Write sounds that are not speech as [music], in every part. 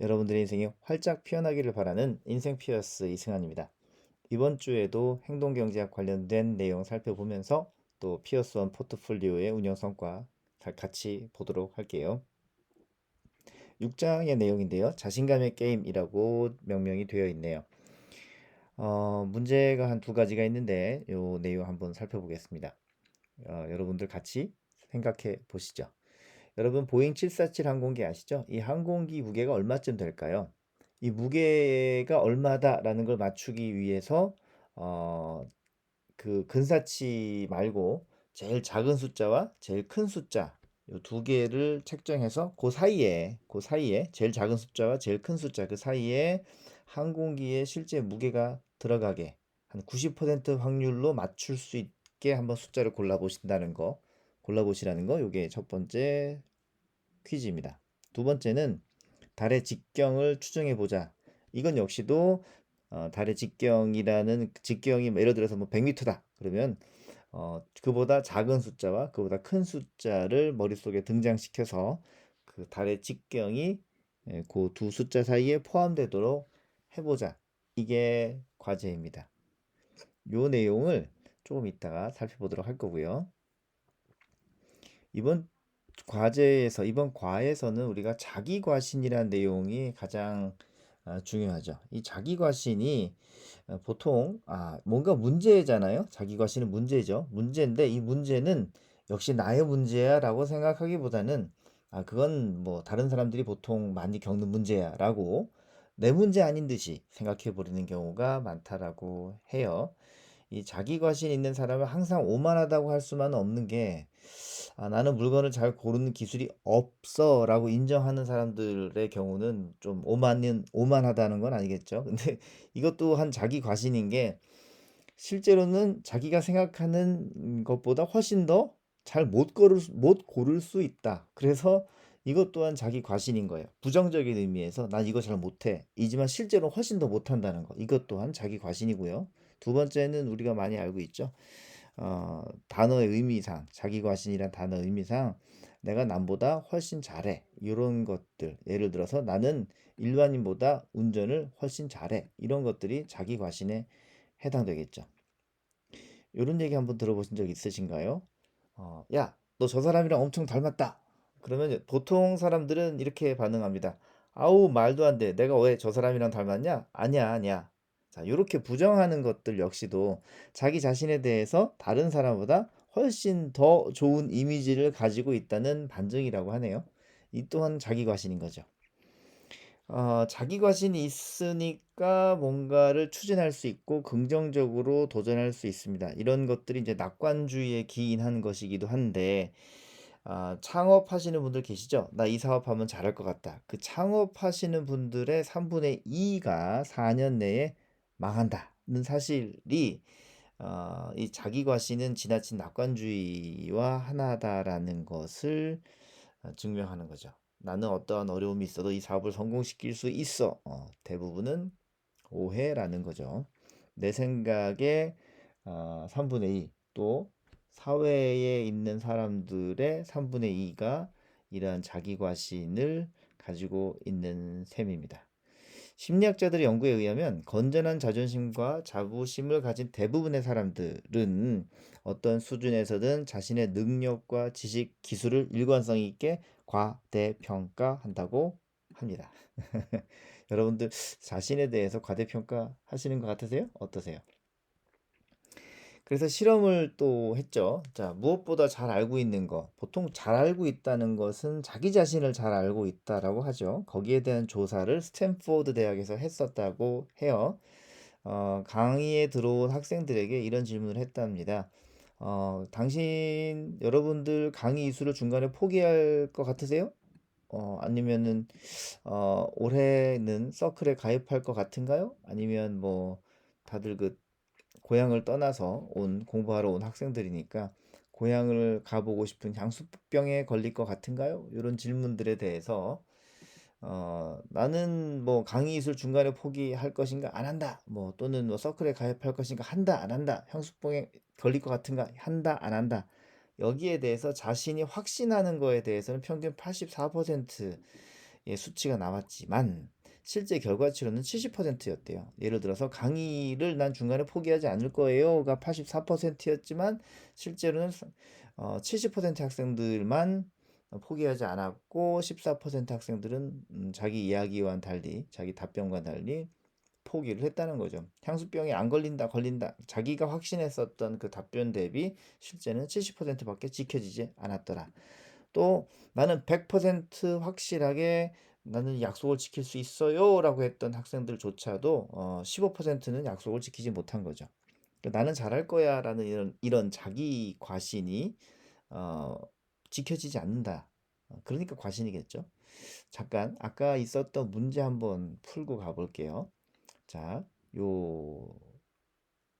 여러분들의 인생이 활짝 피어나기를 바라는 인생 피어스 이승환입니다. 이번 주에도 행동경제학 관련된 내용 살펴보면서 또 피어스원 포트폴리오의 운영 성과 같이 보도록 할게요. 6장의 내용인데요. 자신감의 게임이라고 명명이 되어 있네요. 어, 문제가 한 두 가지가 있는데 이 내용 한번 살펴보겠습니다. 어, 여러분들 같이 생각해 보시죠. 여러분 보잉 747 항공기 아시죠? 이 항공기 무게가 얼마쯤 될까요? 이 무게가 얼마다라는 걸 맞추기 위해서 어, 그 근사치 말고 제일 작은 숫자와 제일 큰 숫자 이 두 개를 책정해서 그 사이에 그 사이에 제일 작은 숫자와 제일 큰 숫자 그 사이에 항공기의 실제 무게가 들어가게 한 90% 확률로 맞출 수 있게 한번 숫자를 골라 보신다는 거 골라 보시라는 거 요게 첫 번째 퀴즈입니다. 두 번째는 달의 직경을 추정해 보자. 이건 역시도 어, 달의 직경이라는 직경이 뭐 예를 들어서 뭐 100m다. 그러면 어, 그보다 작은 숫자와 그보다 큰 숫자를 머릿속에 등장시켜서 그 달의 직경이 예, 그두 숫자 사이에 포함되도록 해보자. 이게 과제입니다. 요 내용을 조금 이따가 살펴보도록 할 거고요. 이번 과제에서 이번 과에서는 우리가 자기 과신이라는 내용이 가장 아, 중요하죠. 이 자기 과신이 어, 보통 아 뭔가 문제잖아요. 자기 과신은 문제죠. 문제인데 이 문제는 역시 나의 문제야라고 생각하기보다는 아 그건 뭐 다른 사람들이 보통 많이 겪는 문제야라고 내 문제 아닌 듯이 생각해 버리는 경우가 많다라고 해요. 이 자기 과신 있는 사람은 항상 오만하다고 할 수만은 없는 게 아, 나는 물건을 잘 고르는 기술이 없어 라고 인정하는 사람들의 경우는 좀 오만은 오만하다는 건 아니겠죠. [laughs] 근데 이것도 한 자기 과신인 게 실제로는 자기가 생각하는 것보다 훨씬 더 잘 못 고를 못 고를 수 있다. 그래서 이것 또한 자기 과신인 거예요. 부정적인 의미에서 난 이거 잘 못해. 이지만 실제로 훨씬 더 못한다는 거. 이것 또한 자기 과신이고요. 두 번째는 우리가 많이 알고 있죠. 어, 단어의 의미상, 자기 과신이란 단어 의미상 내가 남보다 훨씬 잘해. 이런 것들. 예를 들어서 나는 일반인보다 운전을 훨씬 잘해. 이런 것들이 자기 과신에 해당되겠죠. 이런 얘기 한번 들어보신 적 있으신가요? 어, 야, 너 저 사람이랑 엄청 닮았다. 그러면 보통 사람들은 이렇게 반응합니다. 아우, 말도 안 돼. 내가 왜 저 사람이랑 닮았냐? 아니야, 아니야. 자, 이렇게 부정하는 것들 역시도 자기 자신에 대해서 다른 사람보다 훨씬 더 좋은 이미지를 가지고 있다는 반증이라고 하네요. 이 또한 자기 과신인 거죠. 어, 자기 과신이 있으니까 뭔가를 추진할 수 있고 긍정적으로 도전할 수 있습니다. 이런 것들이 이제 낙관주의에 기인한 것이기도 한데 아, 창업하시는 분들 계시죠? 나 이 사업하면 잘할 것 같다. 그 창업하시는 분들의 3분의 2가 4년 내에 망한다는 사실이 어, 이 자기 과신은 지나친 낙관주의와 하나다라는 것을 어, 증명하는 거죠. 나는 어떠한 어려움이 있어도 이 사업을 성공시킬 수 있어. 어, 대부분은 오해라는 거죠. 내 생각에 어, 3분의 2, 또 사회에 있는 사람들의 3분의 2가 이러한 자기 과신을 가지고 있는 셈입니다. 심리학자들의 연구에 의하면 건전한 자존심과 자부심을 가진 대부분의 사람들은 어떤 수준에서든 자신의 능력과 지식, 기술을 일관성 있게 과대평가한다고 합니다. [laughs] 여러분들 자신에 대해서 과대평가 하시는 것 같으세요? 어떠세요? 그래서 실험을 또 했죠. 자, 무엇보다 잘 알고 있는 것. 보통 잘 알고 있다는 것은 자기 자신을 잘 알고 있다라고 하죠. 거기에 대한 조사를 스탠포드 대학에서 했었다고 해요. 어, 강의에 들어온 학생들에게 이런 질문을 했답니다. 어, 당신, 여러분들 강의 이수를 중간에 포기할 것 같으세요? 어, 아니면은, 어, 올해는 서클에 가입할 것 같은가요? 아니면 뭐, 다들 그 고향을 떠나서 온 공부하러 온 학생들이니까 고향을 가보고 싶은 향수병에 걸릴 것 같은가요? 이런 질문들에 대해서 어, 나는 뭐 강의 이술 중간에 포기할 것인가 안 한다. 뭐 또는 뭐 서클에 가입할 것인가 한다 안 한다. 향수병에 걸릴 것 같은가 한다 안 한다. 여기에 대해서 자신이 확신하는 거에 대해서는 평균 84%의 수치가 나왔지만 실제 결과치로는 70%였대요. 예를 들어서 강의를 난 중간에 포기하지 않을 거예요가 84%였지만 실제로는 어, 70% 학생들만 포기하지 않았고 14% 학생들은 음, 자기 이야기와는 달리 자기 답변과 달리 포기를 했다는 거죠. 향수병이 안 걸린다, 걸린다. 자기가 확신했었던 그 답변 대비 실제는 70%밖에 지켜지지 않았더라. 또 나는 100% 확실하게 나는 약속을 지킬 수 있어요 라고 했던 학생들조차도 어, 15%는 약속을 지키지 못한 거죠. 그러니까 나는 잘할 거야 라는 이런, 이런 자기 과신이 어, 지켜지지 않는다. 어, 그러니까 과신이겠죠. 잠깐 아까 있었던 문제 한번 풀고 가볼게요. 자, 요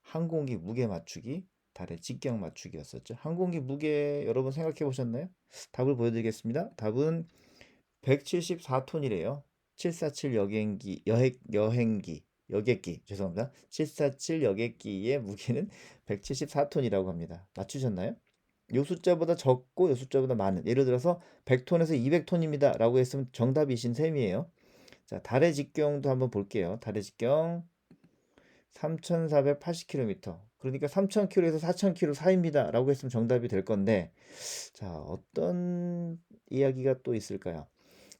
항공기 무게 맞추기, 달의 직경 맞추기였었죠. 항공기 무게 여러분 생각해 보셨나요? 답을 보여드리겠습니다. 답은 174톤이래요. 747 여행기, 여행, 여행기, 여객기, 죄송합니다. 747 여객기의 무게는 174톤이라고 합니다. 맞추셨나요? 요 숫자보다 적고 요 숫자보다 많은 예를 들어서 100톤에서 200톤입니다 라고 했으면 정답이신 셈이에요 자 달의 직경도 한번 볼게요 달의 직경 3480km 그러니까 3000km에서 4000km 사이입니다 라고 했으면 정답이 될 건데 자 어떤 이야기가 또 있을까요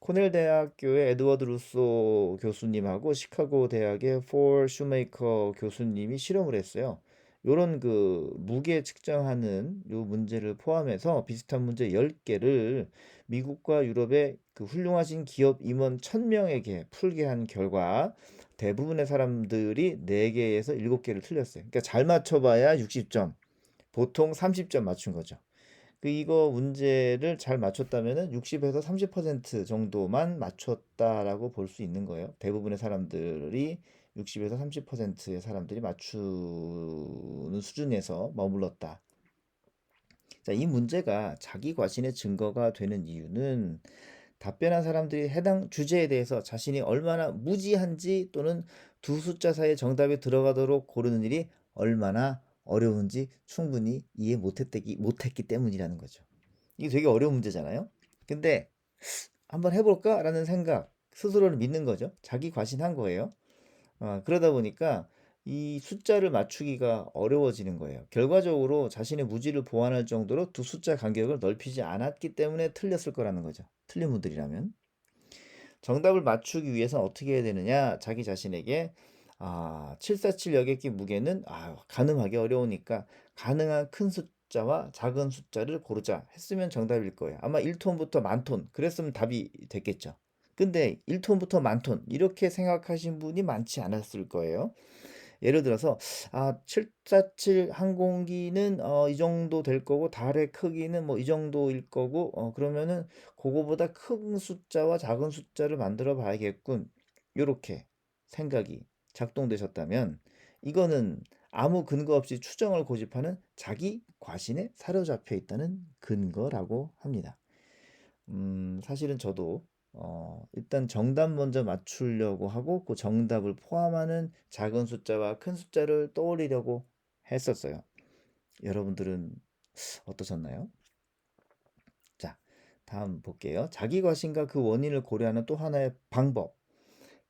코넬 대학교의 에드워드 루소 교수님하고 시카고 대학의 폴 슈메이커 교수님이 실험을 했어요 요런 그 무게 측정하는 요 문제를 포함해서 비슷한 문제 10개를 미국과 유럽의 그 훌륭하신 기업 임원 1000명에게 풀게 한 결과 대부분의 사람들이 4개에서 7개를 틀렸어요. 그러니까 잘 맞춰 봐야 60점, 보통 30점 맞춘 거죠. 그 이거 문제를 잘 맞췄다면은 60에서 30% 정도만 맞췄다라고 볼 수 있는 거예요. 대부분의 사람들이 60에서 30%의 사람들이 맞추는 수준에서 머물렀다. 자, 이 문제가 자기 과신의 증거가 되는 이유는 답변한 사람들이 해당 주제에 대해서 자신이 얼마나 무지한지 또는 두 숫자 사이에 정답이 들어가도록 고르는 일이 얼마나 어려운지 충분히 이해 못했기, 못했기 때문이라는 거죠. 이게 되게 어려운 문제잖아요. 근데 한번 해볼까? 라는 생각, 스스로를 믿는 거죠. 자기 과신한 거예요. 어, 그러다 보니까 이 숫자를 맞추기가 어려워지는 거예요. 결과적으로 자신의 무지를 보완할 정도로 두 숫자 간격을 넓히지 않았기 때문에 틀렸을 거라는 거죠. 틀린 분들이라면. 정답을 맞추기 위해서 어떻게 해야 되느냐? 자기 자신에게 아, 747 여객기 무게는 아, 가능하기 어려우니까 가능한 큰 숫자와 작은 숫자를 고르자 했으면 정답일 거예요. 아마 1톤부터 만톤 그랬으면 답이 됐겠죠. 근데 1톤부터 만톤 이렇게 생각하신 분이 많지 않았을 거예요. 예를 들어서 아, 747 항공기는 어, 이 정도 될 거고 달의 크기는 뭐 이 정도일 거고 어, 그러면은 그거보다 큰 숫자와 작은 숫자를 만들어 봐야겠군. 이렇게 생각이 작동되셨다면 이거는 아무 근거 없이 추정을 고집하는 자기 과신에 사로잡혀 있다는 근거라고 합니다. 음, 사실은 저도 어, 일단 정답 먼저 맞추려고 하고 그 정답을 포함하는 작은 숫자와 큰 숫자를 떠올리려고 했었어요. 여러분들은 어떠셨나요? 자, 다음 볼게요. 자기 과신과 그 원인을 고려하는 또 하나의 방법.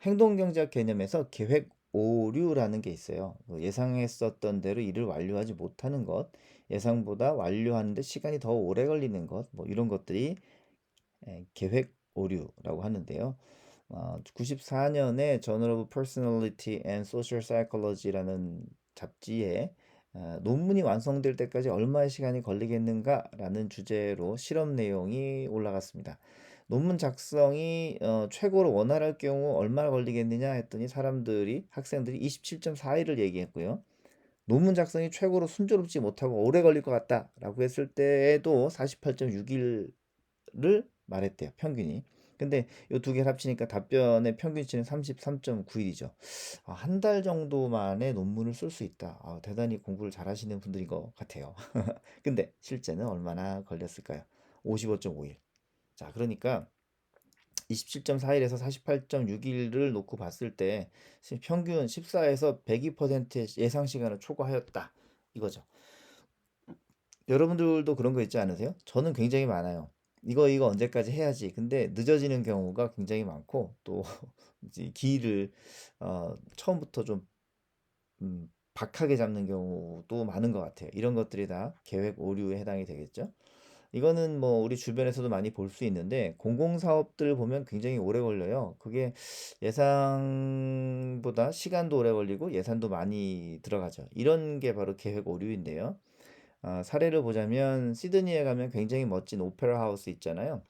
행동경제학 개념에서 계획 오류라는 게 있어요. 그 예상했었던 대로 일을 완료하지 못하는 것, 예상보다 완료하는데 시간이 더 오래 걸리는 것, 뭐 이런 것들이 계획 오류라고 하는데요. 어, 94년에 Journal of Personality and Social Psychology라는 잡지에 어, 논문이 완성될 때까지 얼마의 시간이 걸리겠는가라는 주제로 실험 내용이 올라갔습니다. 논문 작성이 어, 최고로 원활할 경우 얼마나 걸리겠느냐 했더니 사람들이 학생들이 27.4일을 얘기했고요. 논문 작성이 최고로 순조롭지 못하고 오래 걸릴 것 같다라고 했을 때에도 48.6일을 말했대요. 평균이. 근데 이 두 개를 합치니까 답변의 평균치는 33.9일이죠. 아, 한달 정도 만에 논문을 쓸 수 있다. 아, 대단히 공부를 잘하시는 분들인 것 같아요. [laughs] 근데 실제는 얼마나 걸렸을까요? 55.5일. 자, 그러니까 27.4일에서 48.6일을 놓고 봤을 때 평균 14에서 102%의 예상 시간을 초과하였다. 이거죠. 여러분들도 그런 거 있지 않으세요? 저는 굉장히 많아요. 이거 이거 언제까지 해야지. 근데 늦어지는 경우가 굉장히 많고 또 [laughs] 이제 기일을 어, 처음부터 좀 음, 박하게 잡는 경우도 많은 것 같아요. 이런 것들이 다 계획 오류에 해당이 되겠죠. 이거는 뭐 우리 주변에서도 많이 볼 수 있는데 공공사업들 보면 굉장히 오래 걸려요. 그게 예상보다 시간도 오래 걸리고 예산도 많이 들어가죠. 이런 게 바로 계획 오류인데요. 아, 사례를 보자면 시드니에 가면 굉장히 멋진 오페라 하우스 있잖아요.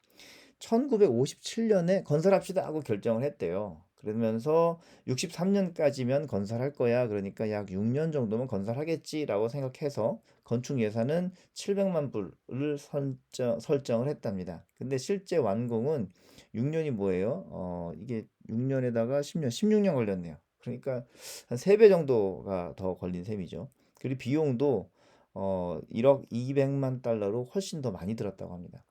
1957년에 건설합시다 하고 결정을 했대요. 그러면서 63년까지면 건설할 거야. 그러니까 약 6년 정도면 건설하겠지라고 생각해서 건축 예산은 700만 불을 설정, 설정을 했답니다. 근데 실제 완공은 6년이 뭐예요? 어, 이게 6년에다가 10년, 16년 걸렸네요. 그러니까 한 3배 정도가 더 걸린 셈이죠. 그리고 비용도 어, 1억 200만 달러로 훨씬 더 많이 들었다고 합니다.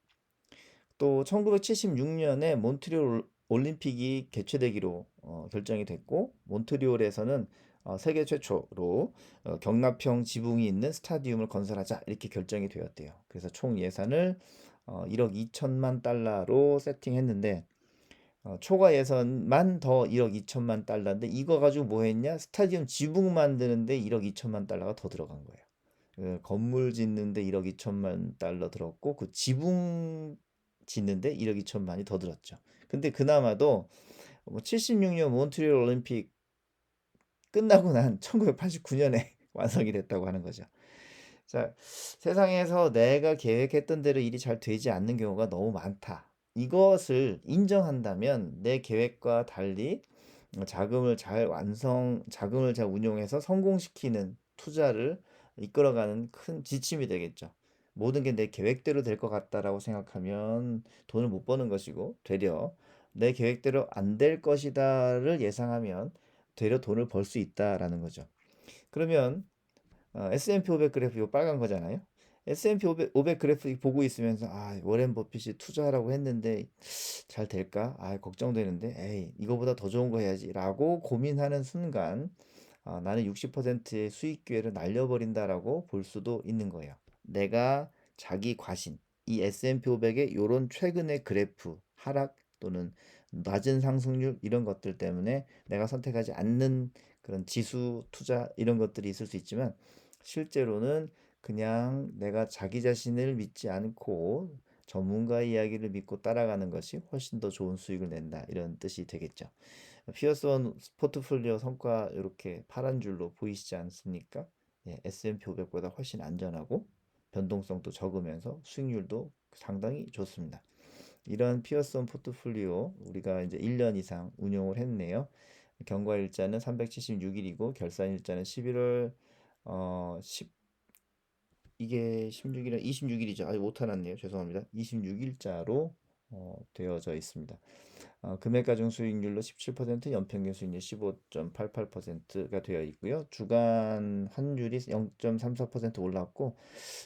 또 1976년에 몬트리올 올림픽이 개최되기로 어, 결정이 됐고 몬트리올에서는 어, 세계 최초로 어, 경납형 지붕이 있는 스타디움을 건설하자 이렇게 결정이 되었대요. 그래서 총 예산을 어, 1억 2천만 달러로 세팅했는데 어, 초과 예산만 더 1억 2천만 달러인데 이거 가지고 뭐 했냐? 스타디움 지붕 만드는데 1억 2천만 달러가 더 들어간 거예요. 그 건물 짓는데 1억 2천만 달러 들었고 그 지붕 짓는데 1억 2천만이 더 들었죠. 근데 그나마도 뭐 76년 몬트리올 올림픽 끝나고 난 [laughs] 1989년에 [laughs] 완성이 됐다고 하는 거죠. 자, 세상에서 내가 계획했던 대로 일이 잘 되지 않는 경우가 너무 많다. 이것을 인정한다면 내 계획과 달리 자금을 잘 완성, 자금을 잘 운용해서 성공시키는 투자를 이끌어가는 큰 지침이 되겠죠. 모든 게 내 계획대로 될 것 같다라고 생각하면 돈을 못 버는 것이고 되려 내 계획대로 안 될 것이다를 예상하면 되려 돈을 벌 수 있다라는 거죠. 그러면 어, S&P 500 그래프 이거 빨간 거잖아요. S&P 500, 500 그래프 보고 있으면서 아 워렌 버핏이 투자하라고 했는데 잘 될까? 아 걱정되는데 에이 이거보다 더 좋은 거 해야지라고 고민하는 순간 아, 나는 60%의 수익 기회를 날려버린다라고 볼 수도 있는 거예요. 내가 자기 과신, 이 S&P 500의 요런 최근의 그래프 하락 또는 낮은 상승률 이런 것들 때문에 내가 선택하지 않는 그런 지수 투자 이런 것들이 있을 수 있지만 실제로는 그냥 내가 자기 자신을 믿지 않고 전문가의 이야기를 믿고 따라가는 것이 훨씬 더 좋은 수익을 낸다 이런 뜻이 되겠죠. 피어스원 포트폴리오 성과 이렇게 파란 줄로 보이시지 않습니까? 예, S&P 500보다 훨씬 안전하고 변동성도 적으면서 수익률도 상당히 좋습니다. 이런 피어슨 포트폴리오 우리가 이제 1년 이상 운용을 했네요. 경과 일자는 376일이고 결산 일자는 11월 어 10, 이게 16일 26일이죠. 아직 못 해놨네요. 죄송합니다. 26일자로 어, 되어져 있습니다. 어, 금액 가중 수익률로 17%, 연평균 수익률 15.88%가 되어 있고요. 주간 환율이 0.34% 올랐고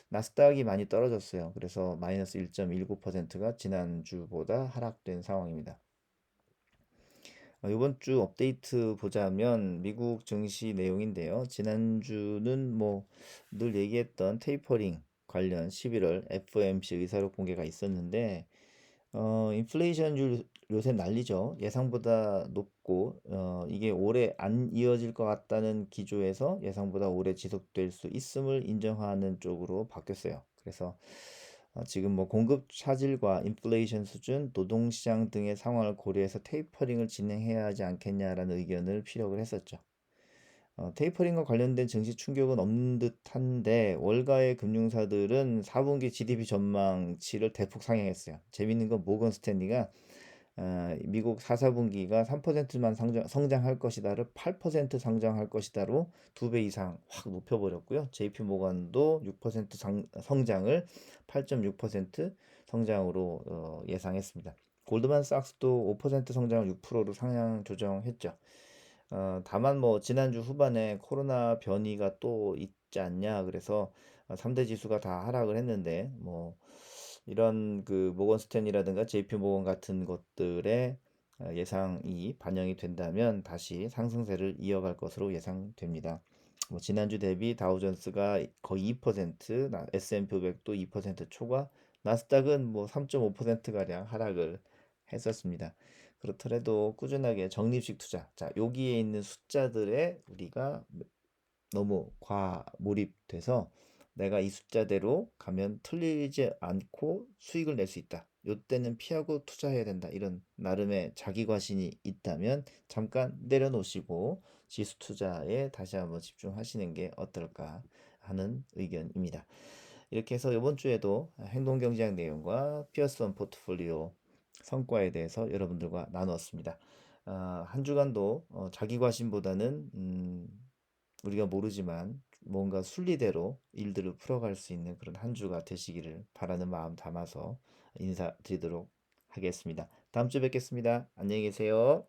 나스닥이 많이 떨어졌어요. 그래서 마이너스 1.19%가 지난주보다 하락된 상황입니다. 어, 이번 주 업데이트 보자면 미국 증시 내용인데요. 지난주는 뭐 늘 얘기했던 테이퍼링 관련 11월 FOMC 의사록 공개가 있었는데 어, 인플레이션율 요새 난리죠. 예상보다 높고 어, 이게 오래 안 이어질 것 같다는 기조에서 예상보다 오래 지속될 수 있음을 인정하는 쪽으로 바뀌었어요. 그래서 어, 지금 뭐 공급 차질과 인플레이션 수준, 노동시장 등의 상황을 고려해서 테이퍼링을 진행해야 하지 않겠냐라는 의견을 피력을 했었죠. 어, 테이퍼링과 관련된 증시 충격은 없는 듯한데 월가의 금융사들은 4분기 GDP 전망치를 대폭 상향했어요. 재밌는 건 모건 스탠리가 어, 미국 4, 4분기가 3%만 성장, 성장할 것이다를 8% 성장할 것이다로 두 배 이상 확 높여버렸고요. JP 모건도 6% 상, 성장을 8.6% 성장으로 어, 예상했습니다. 골드만삭스도 5% 성장을 6%로 상향 조정했죠. 어, 다만 뭐 지난주 후반에 코로나 변이가 또 있지 않냐 그래서 3대 지수가 다 하락을 했는데 뭐 이런 그 모건 스탠이라든가 JP 모건 같은 것들의 어, 예상이 반영이 된다면 다시 상승세를 이어갈 것으로 예상됩니다. 뭐 지난주 대비 다우존스가 거의 2%, S&P 500도 2% 초과 나스닥은 뭐 3.5%가량 하락을 했었습니다. 그렇더라도 꾸준하게 적립식 투자. 자, 여기에 있는 숫자들에 우리가 너무 과몰입돼서 내가 이 숫자대로 가면 틀리지 않고 수익을 낼 수 있다. 요때는 피하고 투자해야 된다. 이런 나름의 자기 과신이 있다면 잠깐 내려놓으시고 지수 투자에 다시 한번 집중하시는 게 어떨까 하는 의견입니다. 이렇게 해서 이번 주에도 행동 경제학 내용과 피어스원 포트폴리오 성과에 대해서 여러분들과 나누었습니다. 아, 한 주간도 어, 자기 과신보다는 음, 우리가 모르지만 뭔가 순리대로 일들을 풀어갈 수 있는 그런 한 주가 되시기를 바라는 마음 담아서 인사드리도록 하겠습니다. 다음 주에 뵙겠습니다. 안녕히 계세요.